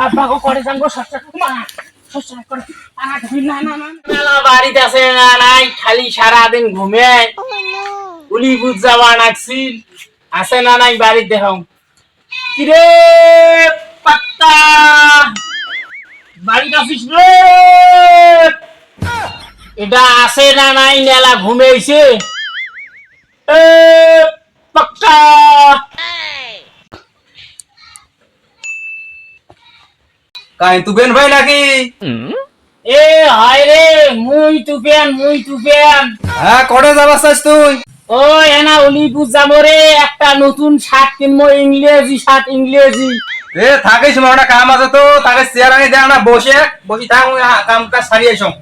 আব্বাগো করে খালি উলি আছে এটা আছে না নাই নেলা ঘুমেছে পাক্কা কাই তুবেন ভাই নাকি? এ হায় রে মুই তুপেন মুই তুপেন। হ্যাঁ কটে যাবার চাস তুই? ও এনা অলিপুর যাব রে একটা নতুন শার্ট কিনবো ইংরেজি শার্ট ইংরেজি। এ থাকিস একটা কাম আছে তো তাকে চেয়ার আনি দেয় না বসে বসে থাক কাম কাজ সারি আইসম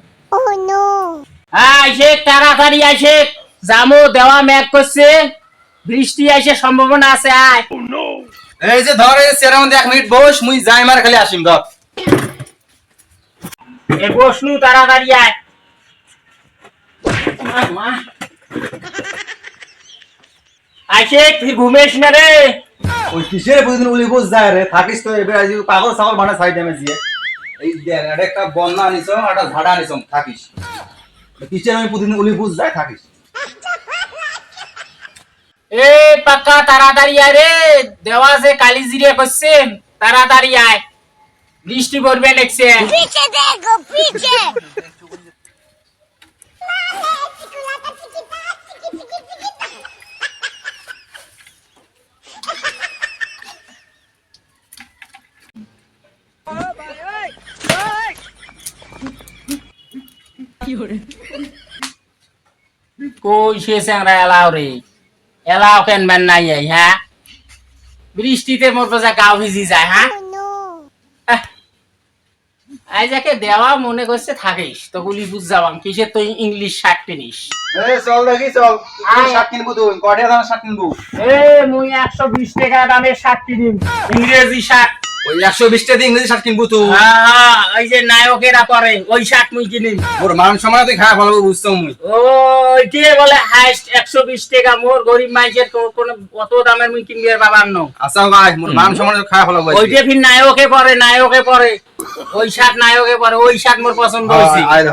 হ্যাঁ আইসে তাড়াতাড়ি আইসে জামো দেওয়া ম্যাক করছে। বৃষ্টি আইসে সম্ভাবনা আছে আয়। এই যে ধর এই চেয়ারের মধ্যে এক মিনিট বস মুই যাই মার খালি আসিম ধর। এ বসনু তাড়াতাড়ি আয়। মা। আইসে তুই ঘুমেস না রে। ওই কিসের প্রতিদিন উলি বস যায় রে? থাকিস তো এবার আজ পাগল ছাগল মানে সাইড আমি দিয়ে। এই দেখ এটা একটা বন্যা আনিস একটা ঝাড়া আনিস থাকিস। কিসের আমি প্রতিদিন উলি বস যায় থাকিস। এ পাক্কা তাড়াতাড়ি আয় রে। দেওয়া যে কালি জিরিয়া করছে তাড়াতাড়ি আয়। বৃষ্টি পড়বে দেখছে পিছে দেখো পিছে। এলাও হ্যাঁ? বৃষ্টিতে মোট যা গাও ভিজি যায় হ্যাঁ? আই যাকে দেওয়া মনে করছে থাকিস তো গুলি বুঝ যাবাম কিসে তুই ইংলিশ শার্ট কিনিস? এ চল দেখি চল। শার্ট কিনবো তুই? কটে দাম শার্ট কিনবো? এ মুই একশো বিশ টাকা দামের শার্ট কিনিম। ইংরেজি শার্ট ওই একশো বিশ টাকা দিয়ে ইংরেজি শার্ট কিনবো তুই? হ্যাঁ ওই যে নায়কেরা পরে ওই শার্ট মুই কিনিম। ওর মান সম্মান তুই খারাপ ভালো বুঝছ মুই। ওই কি বলে হাইস্ট একশো বিশ টাকা মোর গরিব মাইসের কো- কোনো অত দামের মুই কিনবি আর বাবার নো। আচ্ছা ভাই মোর মান সম্মান খারাপ ভালো ওইটা ফির নায়কে পরে নায়কে পরে। ওই শার্ট নায়কে পরে ওই শার্ট মোর পছন্দ হ্যাঁ, হয়েছে।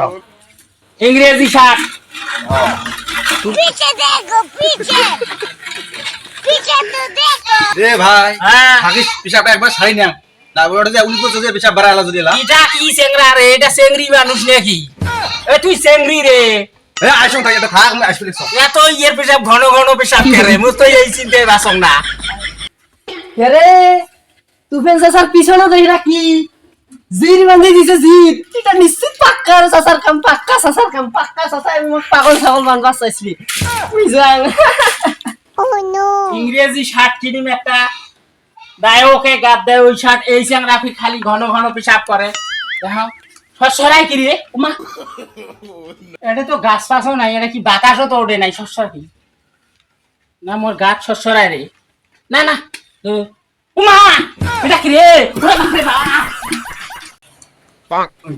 ইংরেজি শার্ট হ্যাঁ। পিছে দেখো পিছে পিছে তো দেখো। রে ভাই হ্যাঁ। থাকিস পিসাব একবার ছাই না। তারপর যে উনি করছে যে পিসাব বাড়া দিলা। এটা কি চেংরা রে? এটা চেংরি মানুষ নাকি? এ তুই চেংরি রে। এ আইসং থাকে এটা থাক আসলে এত ইয়ের পিসাব ঘন ঘন পিসাব করে মু তো এই চিন্তায় বাসং না। রে তুফেন স্যার পিছনে দেখি কি? জির বান্ধি দিছে জির। এটা নিশ্চিত পাক্কা আর চাচার কাম পাক্কা চাচার কাম পাক্কা চাচা আমি মোক পাগল ছাগল মানবার চাইছিলি বুঝলাম oh no. ইংরেজি শার্ট কিনিম একটা দায়কে গাদ দেয় ওই শার্ট এই চেংরা খালি ঘন ঘন পেশাব করে দেখো সসরাই কি রে উমা। এটা তো গাছ ফাছও নাই এটা কি বাতাসও তো ওঠে নাই সসর কি না মোর গাছ সসরাই রে না না। উমা। এটা কি রে।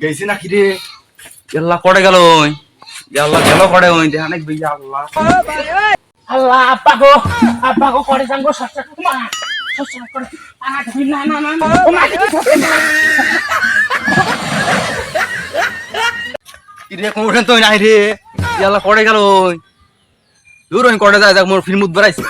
গেছি না কি রে আল্লাহ পড়ে গেল ওই আল্লাহ গেল পড়ে ওই দেখা নাকি ভাই আল্লাহ আল্লাহ গো গো করে করে আনা ধুই না না না কোন তো নাই রে আল্লাহ পড়ে গেল ওই দূর ওই করে যায় যাক মোর ফিল্ম উদ্বার আইছে